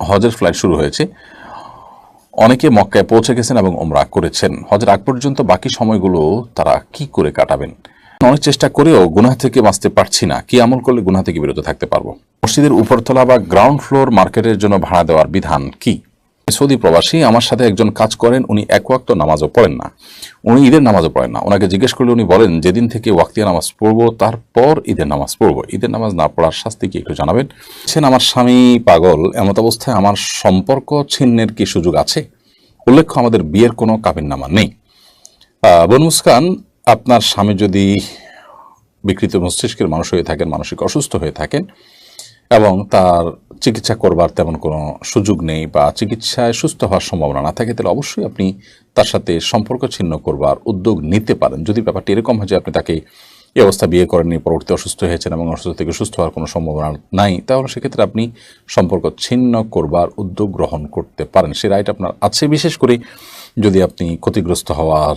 হজের ফ্লাইট শুরু হয়েছে। অনেকে মক্কায় পৌঁছে গেছেন এবং ওমরা করেছেন। হজের আগ পর্যন্ত বাকি সময়গুলো তারা কি করে কাটাবেন? অনেক চেষ্টা করেও গুনাহ থেকে বাঁচতে পারছি না। কি আমল করলে গুনাহ থেকে বিরত থাকতে পারব? মসজিদের উপরতলা বা গ্রাউন্ড ফ্লোর মার্কেটের জন্য ভাড়া দেওয়ার বিধান কি? সৌদি প্রবাসী আমার সাথে একজন কাজ করেন উনি এক ওয়াক্ত নামাজও পড়েন না। উনি ঈদের নামাজও পড়েন না। ওনাকে জিজ্ঞেস করলে উনি বলেন যেদিন থেকে ওয়াক্তিয়া নামাজ পড়ব তারপর ঈদের নামাজ পড়ব। ঈদের নামাজ না পড়ার শাস্তি কি একটু জানাবেন? সেন আমার স্বামী পাগল এমত অবস্থায় আমার সম্পর্ক ছিন্নের কি সুযোগ আছে? উল্লেখ্য আমাদের বিয়ের কোনো কাবিননামা নেই। আহ, বন মুস্কান আপনার স্বামী যদি বিকৃত মস্তিষ্কের মানুষ হয়ে থাকেন মানসিক অসুস্থ হয়ে থাকেন এবং তার চিকিৎসা করবার তেমন কোনো সুযোগ নেই বা চিকিৎসায় সুস্থ হওয়ার সম্ভাবনা না থাকে, তাহলে অবশ্যই আপনি তার সাথে সম্পর্ক ছিন্ন করবার উদ্যোগ নিতে পারেন। যদি ব্যাপারটি এরকম হয় যে আপনি তাকে এই অবস্থা বিয়ে করেননি, পরবর্তী অসুস্থ হয়েছেন এবং অসুস্থ থেকে সুস্থ হওয়ার কোনো সম্ভাবনা নাই, তাহলে সেক্ষেত্রে আপনি সম্পর্ক ছিন্ন করবার উদ্যোগ গ্রহণ করতে পারেন। সে রাইট আপনার আছে। বিশেষ করে যদি আপনি ক্ষতিগ্রস্ত হওয়ার,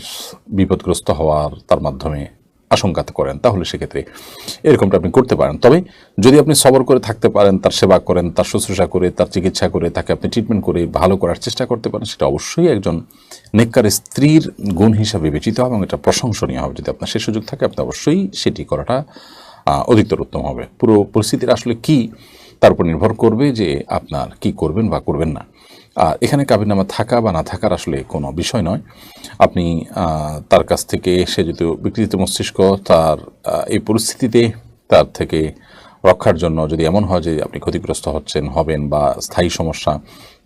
বিপদগ্রস্ত হওয়ার তার মাধ্যমে আশঙ্কা করেন, তাহলে সেক্ষেত্রে এরকমটা আপনি করতে পারেন। তবে যদি আপনি সবর করে থাকতে পারেন, তার সেবা করেন, তার শুশ্রূষা করে, তার চিকিৎসা করে, তাকে আপনি ট্রিটমেন্ট করে ভালো করার চেষ্টা করতে পারেন, সেটা অবশ্যই একজন নেককার স্ত্রীর গুণ হিসাবে বিবেচিত হবে এবং এটা প্রশংসনীয় হবে। যদি আপনার সে সুযোগ থাকে, আপনি অবশ্যই সেটি করাটা অধিকতর উত্তম হবে। পুরো পরিস্থিতির আসলে কি, তার উপর নির্ভর করবে যে আপনার কি করবেন বা করবেন না। এখানে কাবিননামা থাকা বা না থাকার আসলে কোনো বিষয় নয়। আপনি তার কাছ থেকে সে যদি বিকৃত মস্তিষ্ক তার এই পরিস্থিতিতে তার থেকে রক্ষার জন্য যদি এমন হয় যে আপনি ক্ষতিগ্রস্ত হচ্ছেন হবেন বা স্থায়ী সমস্যা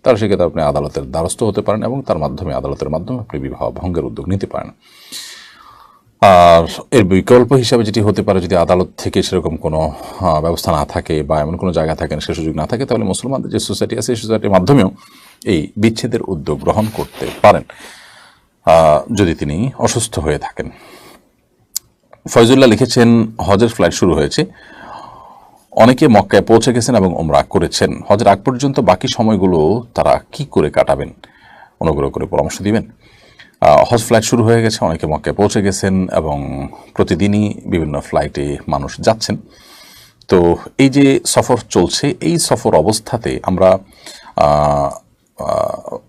তাহলে সেক্ষেত্রে আপনি আদালতের দ্বারস্থ হতে পারেন এবং তার মাধ্যমে আদালতের মাধ্যমে আপনি বিবাহ ভঙ্গের উদ্যোগ নিতে পারেন। আর এর বিকল্প হিসাবে যেটি হতে পারে যদি আদালত থেকে সেরকম কোনো ব্যবস্থা না থাকে বা এমন কোনো জায়গা থাকে না, সে সুযোগ না থাকে তাহলে মুসলমানদের যে সোসাইটি আছে সেই সোসাইটির মাধ্যমেও এই বিচ্ছেদের উদ্যোগ গ্রহণ করতে পারেন। যদি তিনি অসুস্থ হয়ে থাকেন। ফয়জুল্লাহ লিখেছেন, হজের ফ্লাইট শুরু হয়েছে। অনেকে মক্কায় পৌঁছে গেছেন এবং ওমরা করেছেন। হজের আগ পর্যন্ত বাকি সময়গুলো তারা কি করে কাটাবেন? অনুগ্রহ করে পরামর্শ দিবেন। হজ ফ্লাইট শুরু হয়ে গেছে, অনেকে মক্কায় পৌঁছে গেছেন এবং প্রতিদিনই বিভিন্ন ফ্লাইটে মানুষ যাচ্ছেন। তো এই যে সফর চলছে, এই সফর অবস্থাতে আমরা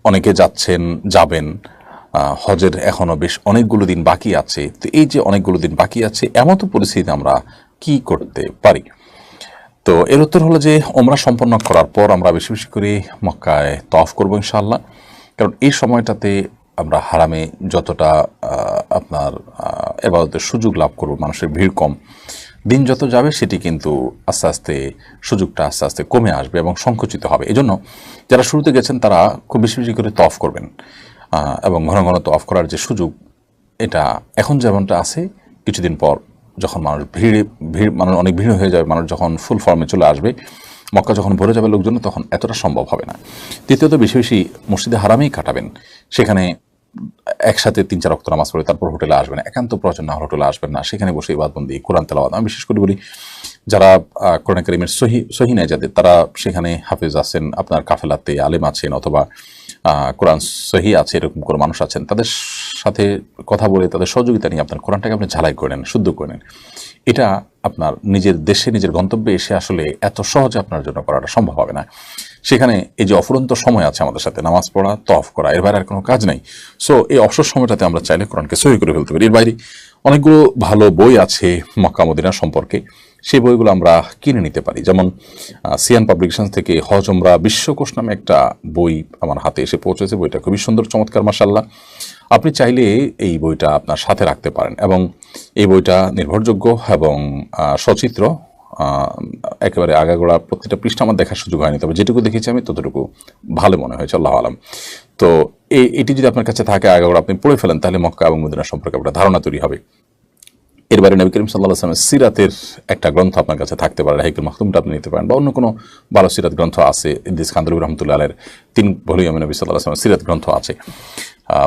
অনেকে যাচ্ছেন, যাবেন হজের এখনও বেশ অনেকগুলো দিন বাকি আছে। তো এই যে অনেকগুলো দিন বাকি আছে, এমতো পরিস্থিতিতে আমরা কি করতে পারি? তো এর উত্তর হলো যে, ওমরা সম্পন্ন করার পর আমরা বেশি বেশি করে মক্কায় তফ করব ইনশাল্লাহ কারণ এই সময়টাতে আমরা হারামে যতটা আপনার এবাদতের সুযোগ লাভ করব, মানুষের ভিড় কম। দিন যত যাবে, সেটি কিন্তু আস্তে আস্তে, সুযোগটা আস্তে আস্তে কমে আসবে এবং সংকুচিত হবে। এজন্য যারা শুরুতে গেছেন, তারা খুব বেশি বেশি করে তফ করবেন। এবং ঘন ঘন তফ করার যে সুযোগ, এটা এখন যেমনটা আছে, কিছুদিন পর যখন মানুষ ভিড়ে, ভিড়, মানুষ অনেক ভিড় হয়ে যাবে, মানুষ যখন ফুল ফর্মে চলে আসবে, মক্কা যখন ভরে যাবে লোকজন তখন এতটা সম্ভব হবে না। দ্বিতীয়ত, বেশি বেশি মসজিদে হারামেই কাটাবেন। সেখানে একসাথে তিন চার রক্ত নামাজ পড়ে তারপর হোটেলে আসবেন, একান্ত প্রয়োজন না, হোটেলে আসবেন না। সেখানে বসে ইবাদবন্দি কোরআন তেলাওয়াত। আমি বিশেষ করে বলি, যারা কোরআন করিমের সহি সহি নেয় যাদের তারা সেখানে হাফেজ আছেন, আপনার কাফেলাতে আলেম আছেন অথবা কোরআন সহি আছে, এরকম কোনো মানুষ আছেন, তাদের সাথে কথা বলে, তাদের সহযোগিতা নিয়ে আপনার কোরআনটাকে আপনি ঝালাই করে নেন, শুদ্ধ করে নেন। এটা আপনার নিজের দেশে, নিজের গন্তব্যে এসে আসলে এত সহজে আপনার জন্য করাটা সম্ভব হবে না। সেখানে এই যে অফুরন্ত সময় আছে আমাদের সাথে, নামাজ পড়া তফ করা, এর বাইরে আর কোনো কাজ নাই। সো এই অবসর সময়টাতে আমরা চাইলে কোরআনকে সহি করে ফেলতে পারি। এর বাইরে অনেকগুলো ভালো বই আছে মক্কা মদিনা সম্পর্কে। সেই বইগুলো আমরা কিনে নিতে পারি। যেমন সিয়ান পাবলিকেশন থেকে হজ ওমরা বিশ্বকোষ নামে একটা বই আমার হাতে এসে পৌঁছেছে। বইটা খুবই সুন্দর, চমৎকার মাসাল্লাহ আপনি চাইলে এই বইটা আপনার সাথে রাখতে পারেন এবং এই বইটা নির্ভরযোগ্য এবং সচিত্র একেবারে আগাগোড়া প্রতিটা পৃষ্ঠা আমার দেখার সুযোগ হয়নি, তবে যেটুকু দেখেছি আমি ততটুকু ভালো মনে হয়েছে, আল্লাহ আলম। তো এটি যদি আপনার কাছে থাকে আগাগোড়া, আপনি পড়ে ফেলেন, তাহলে মক্কা এবং মদিনা সম্পর্কে আপনার ধারণা তৈরি হবে। এর বাইরে নবী করিম সাল্লাহ আসলামের সিরাতের একটা গ্রন্থ আপনার কাছে থাকতে পারে হাইকুল মাহতুমটা আপনি নিতে পারেন। বা অন্য কোনো ভালো সিরাত গ্রন্থ আছে ইদ্দিস খান্দরুর রহমতুল্লাহ আলের তিন ভলিউমে নবী সাল্লাহ আসলামের সিরাত গ্রন্থ আছে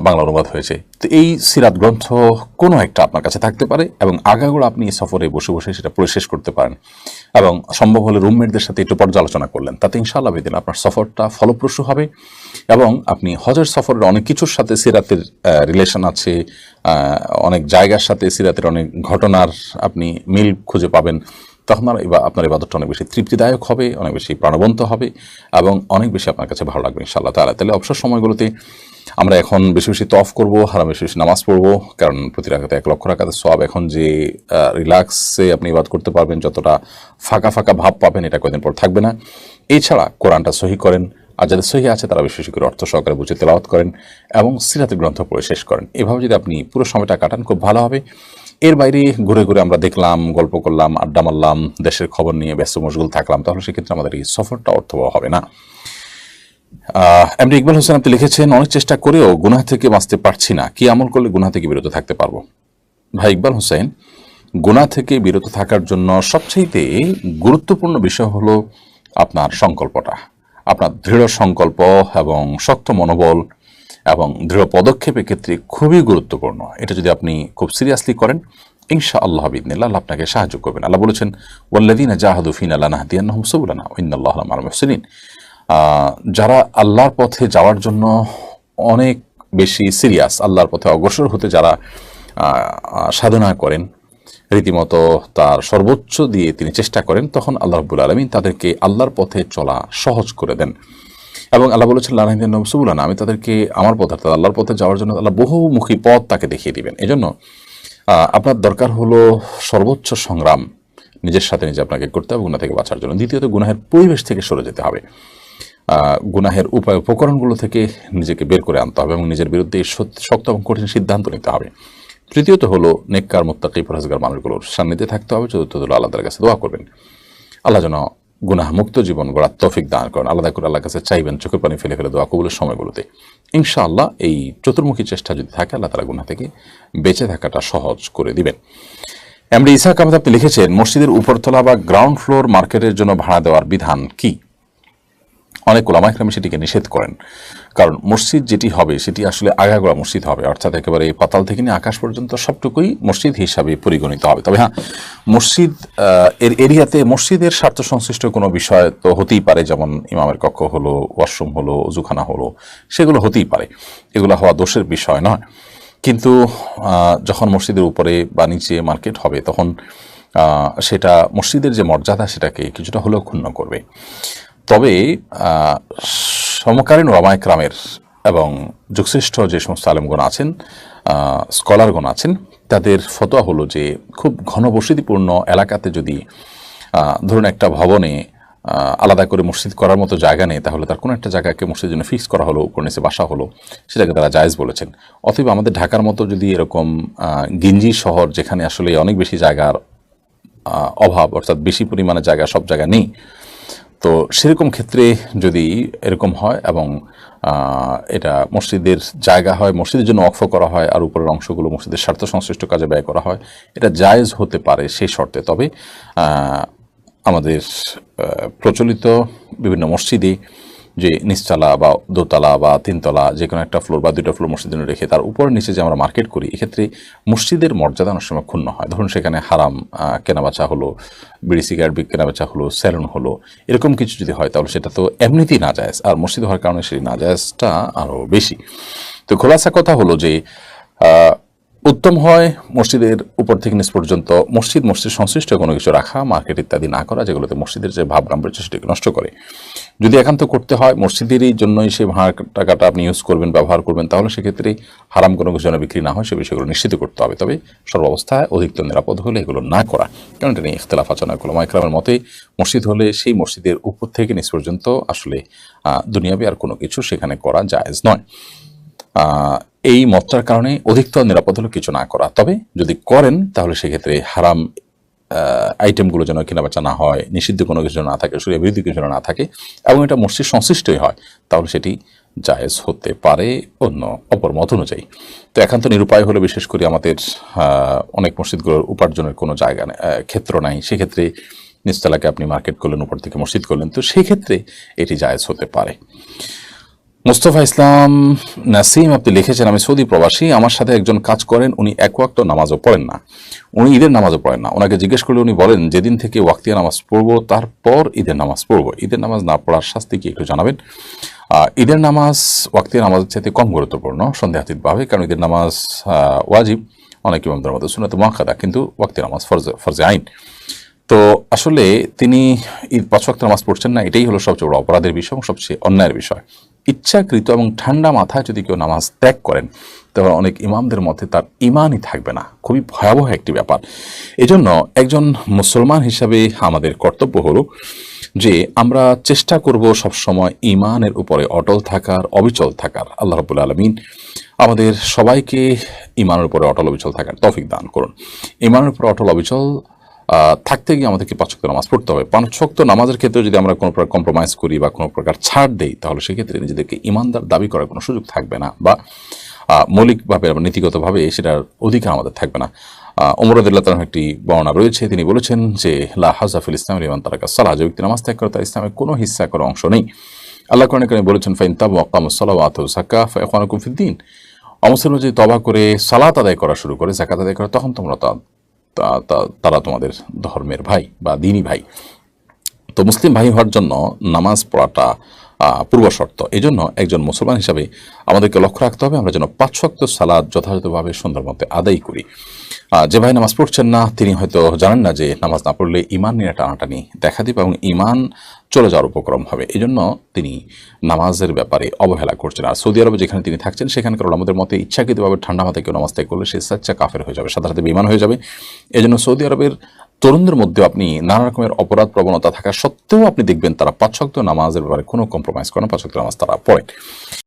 বাংলা অনুবাদ হয়েছে। তো এই সিরাত গ্রন্থ কোনো একটা আপনার কাছে থাকতে পারে এবং আগাগোড়া আপনি এই সফরে বসে বসে সেটা পরিশেষ শেষ করতে পারেন। এবং সম্ভব হলে রুমমেটদের সাথে একটু পর্যালোচনা করলেন। তাতে ইনশাআল্লাহ বেদিন আপনার সফরটা ফলপ্রসূ হবে এবং আপনি হজের সফরের অনেক কিছুর সাথে সিরাতের রিলেশন আছে অনেক জায়গার সাথে সিরাতের অনেক ঘটনার আপনি মিল খুঁজে পাবেন। তখন এবার আপনার ইবাদতটা অনেক বেশি তৃপ্তিদায়ক হবে, অনেক বেশি প্রাণবন্ত হবে এবং অনেক বেশি আপনার কাছে ভালো লাগবে ইনশাআল্লাহ তালা তাহলে অবসর সময়গুলোতে আমরা এখন বেশি বেশি তফ করব, হারাম বেশি বেশি নামাজ পড়ব, কারণ প্রতি রাখাতে এক লক্ষ রাখাতে সব এখন যে রিল্যাক্সে আপনি ইবাদ করতে পারবেন, যতটা ফাঁকা ফাঁকা ভাব পাবেন এটা কয়েকদিন পর থাকবে না। এছাড়া কোরআনটা সহি করেন, আর যাদের সহি আছে তারা বেশি বেশি করে অর্থ সহকারে বুঝে তেলাওয়াত করেন এবং সিরাতের গ্রন্থ পড়ে শেষ করেন। এভাবে যদি আপনি পুরো সময়টা কাটান, খুব ভালো হবে। এর বাইরে ঘুরে ঘুরে আমরা দেখলাম, গল্প করলাম, আড্ডা মারলাম, দেশের খবর নিয়ে ব্যস্ত মশগুল থাকলাম, তাহলে সেক্ষেত্রে আমাদের এই সফরটা অর্থবহ হবে না। এমনি ইকবাল হোসেন আপনি লিখেছেন, অনেক চেষ্টা করেও গুনাহ থেকে বাঁচতে পারছি না। কি আমল করলে গুনাহ থেকে বিরত থাকতে পারব? ভাই ইকবাল হোসেন, গুনাহ থেকে বিরত থাকার জন্য সবচেয়ে গুরুত্বপূর্ণ বিষয় হলো আপনার সংকল্পটা। আপনার দৃঢ় সংকল্প এবং শক্ত মনোবল এবং দৃঢ় পদক্ষেপের ক্ষেত্রে খুবই গুরুত্বপূর্ণ। এটা যদি আপনি খুব সিরিয়াসলি করেন ইনশা আল্লাহ বিদিনিল্লাহ আল্লাহ আপনাকে সাহায্য করবেন। আল্লাহ বলেছেন ওয়াল্লাদিন জাহাদুফিন আল্লাহ নাহদিয়ান্নাহুম সুবুলানা ইন্নাল্লাহ আল মুহসিনিন। যারা আল্লাহর পথে যাওয়ার জন্য অনেক বেশি সিরিয়াস আল্লাহর পথে অগ্রসর হতে যারা সাধনা করেন, রীতিমতো তার সর্বোচ্চ দিয়ে তিনি চেষ্টা করেন, তখন আল্লাহ রব্বুল আলমিন তাদেরকে আল্লাহর পথে চলা সহজ করে দেন। এবং আল্লাহ বলেছেন লাহিদিন সুবুলানা। আমি তাদেরকে, আমার পথ, অর্থাৎ আল্লাহর পথে যাওয়ার জন্য আল্লাহ বহুমুখী পথ তাকে দেখিয়ে দিবেন। এজন্য আপনার দরকার হলো সর্বোচ্চ সংগ্রাম, নিজের সাথে নিজে আপনাকে করতে হবে গুণা থেকে বাঁচার জন্য। দ্বিতীয়ত, গুনাহের পরিবেশ থেকে সরে যেতে হবে। গুনাহের উপায়, উপকরণগুলো থেকে নিজেকে বের করে আনতে হবে এবং নিজের বিরুদ্ধে শক্ত এবং কঠিন সিদ্ধান্ত নিতে হবে। তৃতীয়ত হলো, নেককার মোত্তাকি ফরাজগার মানুষগুলোর সান্নিধ্যে থাকতে হবে। চতুর্থ হলো, আল্লাহর কাছে দোয়া করবেন। আল্লাহ যেন গুনাহ মুক্ত জীবন গড়ার তফিক দান করেন। আলাদা করে আল্লাহ কাছে চাইবেন চোখের পানি ফেলে ফেলে দোয়া কবুলের সময়গুলোতে। ইনশাআল্লাহ এই চতুর্মুখী চেষ্টা যদি থাকে, আল্লাহ তালা গুনা থেকে বেঁচে থাকাটা সহজ করে দিবেন। এমডি ইসাহ আহমেদ, আপনি লিখেছেন, মসজিদের উপরতলা বা গ্রাউন্ড ফ্লোর মার্কেটের জন্য ভাড়া দেওয়ার বিধান কি? অনেক ওলামা ওলামাইকরামি সেটিকে নিষেধ করেন। কারণ মসজিদ যেটি হবে, সেটি আসলে আগাগোড়া মসজিদ হবে। অর্থাৎ একেবারে পাতাল থেকে নিয়ে আকাশ পর্যন্ত সবটুকুই মসজিদ হিসাবে পরিগণিত হবে। তবে হ্যাঁ মসজিদ এর এরিয়াতে মসজিদের স্বার্থ সংশ্লিষ্ট কোনো বিষয় তো হতেই পারে, যেমন ইমামের কক্ষ হলো, ওয়াশরুম হলো উজুখানা হলো, সেগুলো হতেই পারে। এগুলো হওয়া দোষের বিষয় নয়। কিন্তু যখন মসজিদের উপরে বা নিচে মার্কেট হবে, তখন সেটা মসজিদের যে মর্যাদা, সেটাকে কিছুটা হলেও ক্ষুণ্ণ করবে। তবে সমকালীন রামায়ক্রামের এবং যুগশ্রেষ্ঠ যে সমস্ত আলেমগণ আছেন স্কলারগণ আছেন, তাদের ফতোয়া হলো যে খুব ঘনবসতিপূর্ণ এলাকাতে যদি ধরুন একটা ভবনে আলাদা করে মসজিদ করার মতো জায়গা নেই, তাহলে তার কোনো একটা জায়গাকে মসজিদের জন্য ফিক্স করা হলো, উপর নিচে বাসা হলো, সেটাকে তারা জায়েজ বলেছেন। অথবা আমাদের ঢাকার মতো যদি এরকম গিঞ্জি শহর যেখানে আসলে অনেক বেশি জায়গার অভাব, অর্থাৎ বেশি পরিমাণে জায়গা, সব জায়গা নেই তো সেরকম ক্ষেত্রে যদি এরকম হয় এবং এটা মসজিদের জায়গা হয়, মসজিদের জন্য অক্ষ করা হয়, আর উপরের অংশগুলো মসজিদের স্বার্থ সংশ্লিষ্ট কাজে ব্যয় করা হয়, এটা জায়েজ হতে পারে সেই শর্তে। তবে আমাদের প্রচলিত বিভিন্ন মসজিদে যে নিচতলা বা দোতলা বা তিনতলা যে কোনো একটা ফ্লোর বা দুটো ফ্লোর মসজিদ রেখে তার উপরে নিচে যে আমরা মার্কেট করি, এক্ষেত্রে মসজিদের মর্যাদা অনেক সময় ক্ষুণ্ণ হয়। ধরুন সেখানে হারাম কেনাবেচা হলো, বিড়ি সিগারেট কেনাবেচা হলো স্যালুন হলো, এরকম কিছু যদি হয় তাহলে সেটা তো এমনিতেই না যায় আর মসজিদ হওয়ার কারণে সেই না যায়জটা আরও বেশি। তো খোলাসা কথা হলো যে উত্তম হয়, মসজিদের উপর থেকে নিচ পর্যন্ত মসজিদ মসজিদ সংশ্লিষ্ট কোনো কিছু রাখা, মার্কেট ইত্যাদি না করা, যেগুলোতে মসজিদের যে ভাব গাম্ভীর্য সেটাকে নষ্ট করে। যদি একান্ত করতে হয়, মসজিদেরই জন্যই সেই ভাড়া টাকাটা আপনি ইউজ করবেন, ব্যবহার করবেন, তাহলে সেক্ষেত্রে হারাম কোনো কিছু যেন বিক্রি না হয়, সে বিষয়গুলো নিশ্চিত করতে হবে। তবে সর্বাবস্থায় অধিকতর নিরাপদ হলে এগুলো না করা। কারণ এটা নিয়ে ইখতলাফ আচরণ করল মাইক্রামের মতে, মসজিদ হলে সেই মসজিদের উপর থেকে নিচ পর্যন্ত আসলে দুনিয়াবি আর কোনো কিছু সেখানে করা জায়েজ নয়। এই মতটার কারণে অধিকতর নিরাপদ হলো কিছু না করা। তবে যদি করেন, তাহলে সেক্ষেত্রে হারাম আইটেমগুলো যেন কেনাবেচা না হয়, নিষিদ্ধ কোনো কিছু না থাকে সূর্য বিরোধী কিছু না থাকে, এবং এটা মসজিদ সংশ্লিষ্টই হয়, তাহলে সেটি জায়েজ হতে পারে অন্য অপর মত অনুযায়ী। তো একান্ত নিরুপায় হলে বিশেষ করে আমাদের অনেক মসজিদগুলোর উপার্জনের কোনো জায়গা ক্ষেত্র নাই। সেক্ষেত্রে নিচতলাকে আপনি মার্কেট করলেন, উপর থেকে মসজিদ করলেন, তো সেক্ষেত্রে এটি জায়েজ হতে পারে। মুস্তফা ইসলাম নাসিম আপনি লিখেছেন, আমি সৌদি প্রবাসী, আমার সাথে একজন কাজ করেন, উনি এক ওয়াক্ত নামাজও পড়েন না। উনি ঈদের নামাজও পড়েন না। ওনাকে জিজ্ঞেস করলে উনি বলেন, যেদিন থেকে ওয়াক্তিয়া নামাজ পড়ব, তারপর ঈদের নামাজ পড়ব। ঈদের নামাজ না পড়ার শাস্তি কি একটু জানাবেন? ঈদের নামাজ ওয়াক্তিয়া নামাজের চাইতে কম গুরুত্বপূর্ণ, সন্দেহাতীতভাবে, কারণ ঈদের নামাজ ওয়াজিব। অনেক ইমামদের মধ্যে শুনে তো মহাকাদা কিন্তু ওয়াক্তিয়া নামাজ ফরজে ফরজে আইন। তো আসলে তিনি ঈদ পাঁচ ওয়াক্ত নামাজ পড়ছেন না, এটাই হলো সবচেয়ে বড় অপরাধের বিষয় এবং সবচেয়ে অন্যায়ের বিষয়। ইচ্ছাকৃত এবং ঠান্ডা মাথায় যদি কেউ নামাজ ত্যাগ করেন তবে অনেক ইমামদের মধ্যে তার ইমানই থাকবে না। খুবই ভয়াবহ একটি ব্যাপার। এজন্য একজন মুসলমান হিসাবে আমাদের কর্তব্য হলো যে আমরা চেষ্টা করব সবসময় ইমানের উপরে অটল থাকার, অবিচল থাকার। আল্লাহ রবুল্লা আলমিন আমাদের সবাইকে ইমানের উপরে অটল অবিচল থাকার তৌফিক দান করুন। ইমানের উপরে অটল অবিচল থাকতে গিয়ে আমাদেরকে পাঁচ ওয়াক্ত নামাজ পড়তে হবে। পাঁচ ওয়াক্ত নামাজের ক্ষেত্রে যদি আমরা কোনো প্রকার কম্প্রোমাইজ করি বা কোনো প্রকার ছাড় দেই, তাহলে সেক্ষেত্রে নিজেদেরকে ইমানদার দাবি করার কোনো সুযোগ থাকবে না বা মৌলিকভাবে বা নীতিগতভাবে সেটার অধিকার আমাদের থাকবে না। ওমরদুল্লাহ তালাম একটি বর্ণনা রয়েছে। তিনি বলেছেন যে, লা হাজাফিল ইসলাম ইমান তারাকা সালাহ। যে ব্যক্তি নামাজ ত্যাগ করে তার ইসলামের কোনো হিস্সা করার অংশ নেই। আল্লাহ কোরআনে কারিমে বলেছেন, ফাইন তাব ওয়াকামুসসালাহ ওয়া আতু সাক্কা ফায়াকুম ফিদ্দিন অমুসলিম যদি তবা করে সালাত আদায় করা শুরু করে জাকাত আদায় করে, তখন তোমরা তারা তোমাদের ধর্মের ভাই বা দিনী ভাই। তো মুসলিম ভাই হওয়ার জন্য নামাজ পড়াটা পূর্বশর্ত। পূর্ব শর্ত এই জন্য একজন মুসলমান হিসাবে আমাদেরকে লক্ষ্য রাখতে হবে, আমরা যেন পাঁচ শক্ত সালাদ যথাযথভাবে সুন্দর মতে আদায় করি। যে ভাই নামাজ পড়ছেন না, তিনি হয়তো জানেন না যে নামাজ না পড়লে ইমান নিয়ে টানাটানি দেখা দেবে এবং ইমান চলে যাওয়ার উপক্রম হবে। এই জন্য তিনি নামাজের ব্যাপারে অবহেলা করছেন। আর সৌদি আরবে যেখানে তিনি থাকছেন, সেখানকার আমাদের মতে ইচ্ছাকৃতভাবে ঠান্ডা মাথায় কেউ নামাজ ত্যাগ করলে সে সাচ্চা কাফের হয়ে যাবে সাথে বিমান হয়ে যাবে। এই জন্য সৌদি আরবের তরুণদের মধ্যে আপনি নানা রকমের অপরাধ প্রবণতা থাকা সত্ত্বেও আপনি দেখবেন তারা পাঁচ শক্ত নামাজের ব্যাপারে কোনো কম্প্রোমাইজ করেন পাঁচ শক্ত নামাজ তারা পড়েন